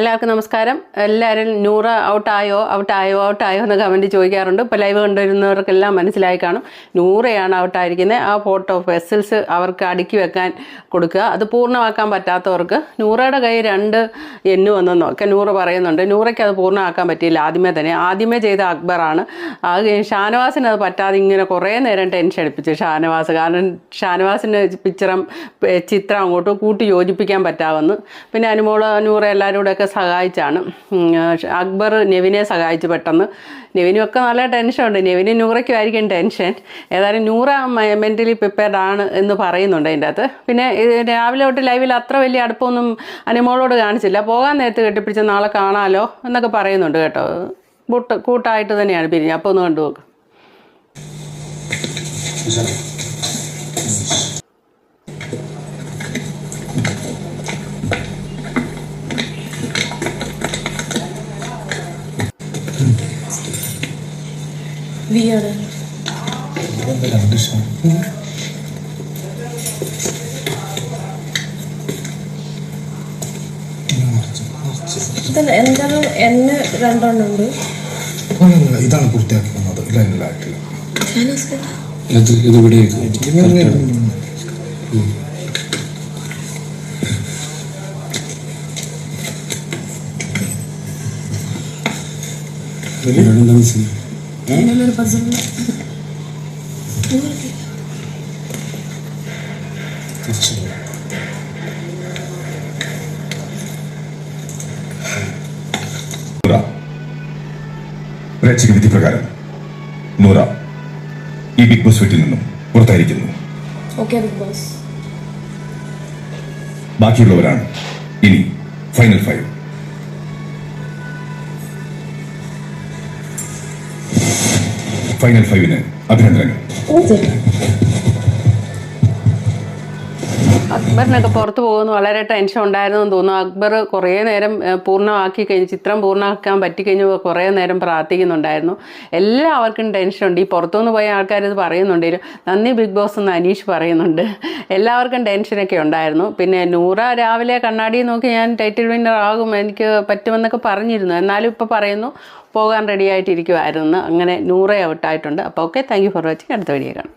എല്ലാവർക്കും നമസ്കാരം. എല്ലാവരും നൂറ് ഔട്ടായോ ഔട്ടായോ ഔട്ടായോ എന്ന് കമന്റ് ചോദിക്കാറുണ്ട്. ഇപ്പോൾ ലൈവ് കണ്ടുവരുന്നവർക്കെല്ലാം മനസ്സിലായി കാണും. നൂറയാണ് ഔട്ടായിരിക്കുന്നത് ആ ഫോട്ടോ പെസിൽസ് അവർക്ക് അടുക്കി വെക്കാൻ കൊടുക്കുക. അത് പൂർണമാക്കാൻ പറ്റാത്തവർക്ക് നൂറയുടെ കൈ രണ്ട് എന്നു വന്നെന്നോ ഒക്കെ നൂറ് പറയുന്നുണ്ട്. നൂറയ്ക്ക് അത് പൂർണമാക്കാൻ പറ്റിയില്ല. ആദ്യമേ തന്നെ. ആദ്യമേ ചെയ്ത അക്ബറാണ് കഴിഞ്ഞ് ഷാനവാസിന് അത് പറ്റാതെ ഇങ്ങനെ കുറേ നേരം ടെൻഷൻ അടിപ്പിച്ചു. ഷാനവാസ് കാരണം ഷാനവാസിന് പിക്ചറും ചിത്രം അങ്ങോട്ട് കൂട്ടി യോജിപ്പിക്കാൻ പറ്റാമെന്ന് പിന്നെ അനുമോൾ നൂറ എല്ലാവരും കൂടെ ഒക്കെ സഹായിച്ചാണ്. അക്ബർ നെവിനെ സഹായിച്ചു പെട്ടെന്ന്. നെവിനും ഒക്കെ നല്ല ടെൻഷനുണ്ട്. നെവിന് നൂറയ്ക്കുമായിരിക്കും ടെൻഷൻ. ഏതായാലും നൂറ മെന്റലി പ്രിപ്പയർഡ് ആണ് എന്ന് പറയുന്നുണ്ട് അതിന്റെ അകത്ത്. പിന്നെ രാവിലെ തൊട്ട് ലൈവിൽ അത്ര വലിയ അടുപ്പമൊന്നും അനുമോളോട് കാണിച്ചില്ല. പോകാൻ നേരത്ത് കെട്ടിപ്പിടിച്ച നാളെ കാണാലോ എന്നൊക്കെ പറയുന്നുണ്ട് കേട്ടോ. കൂട്ട് കൂട്ടായിട്ട് തന്നെയാണ് പിരിഞ്ഞ് അപ്പോൾ ഒന്ന് കണ്ടു നോക്ക്. വിയാണ് എന്താണ് എണ്ണ രണ്ടെണ്ണം ഉണ്ട്. ഇതാണ് പൂർത്തിയാക്കുന്നത്. ആയിട്ടില്ല ഇത് ഇത് ഇവിടെ അതിനുള്ളൊരു പ്രേക്ഷക വിധി പ്രകാരം നൂറ. ഈ ബിഗ് ബോസ് വീട്ടിൽ നിന്നും പുറത്തായിരിക്കുന്നു. ഓക്കെ ബിഗ് ബോസ് ബാക്കിയുള്ളവരാണ് ഇനി ഫൈനൽ ഫൈവ് ഫൈനൽ ഫൈവിന് അഭിനന്ദനങ്ങൾ. അക്ബറിനൊക്കെ പുറത്തു പോകുന്നു. വളരെ ടെൻഷൻ ഉണ്ടായിരുന്നു എന്ന് തോന്നുന്നു. അക്ബർ കുറേ നേരം പൂർണമാക്കി കഴിഞ്ഞ്. ചിത്രം പൂർണമാക്കാൻ പറ്റിക്കഴിഞ്ഞ്. കുറേ നേരം പ്രാർത്ഥിക്കുന്നുണ്ടായിരുന്നു. എല്ലാവർക്കും ടെൻഷൻ ഉണ്ട്. ഈ പുറത്തുനിന്ന് പോയ ആൾക്കാർ ഇത് പറയുന്നുണ്ടെങ്കിലും നന്ദി ബിഗ് ബോസ് എന്ന് അനീഷ് പറയുന്നുണ്ട്. എല്ലാവർക്കും ടെൻഷനൊക്കെ ഉണ്ടായിരുന്നു. പിന്നെ നൂറ രാവിലെ കണ്ണാടി നോക്കി ഞാൻ ടൈറ്റിൽ വിന്നർ ആകും എനിക്ക് പറ്റുമെന്നൊക്കെ പറഞ്ഞിരുന്നു. എന്നാലും ഇപ്പോൾ പറയുന്നു പോകാൻ റെഡി ആയിട്ടിരിക്കുമായിരുന്നു അങ്ങനെ നൂറേ ഔട്ടായിട്ടുണ്ട്. അപ്പോൾ okay thank you for watching അടുത്ത വീഡിയോ കാണാം.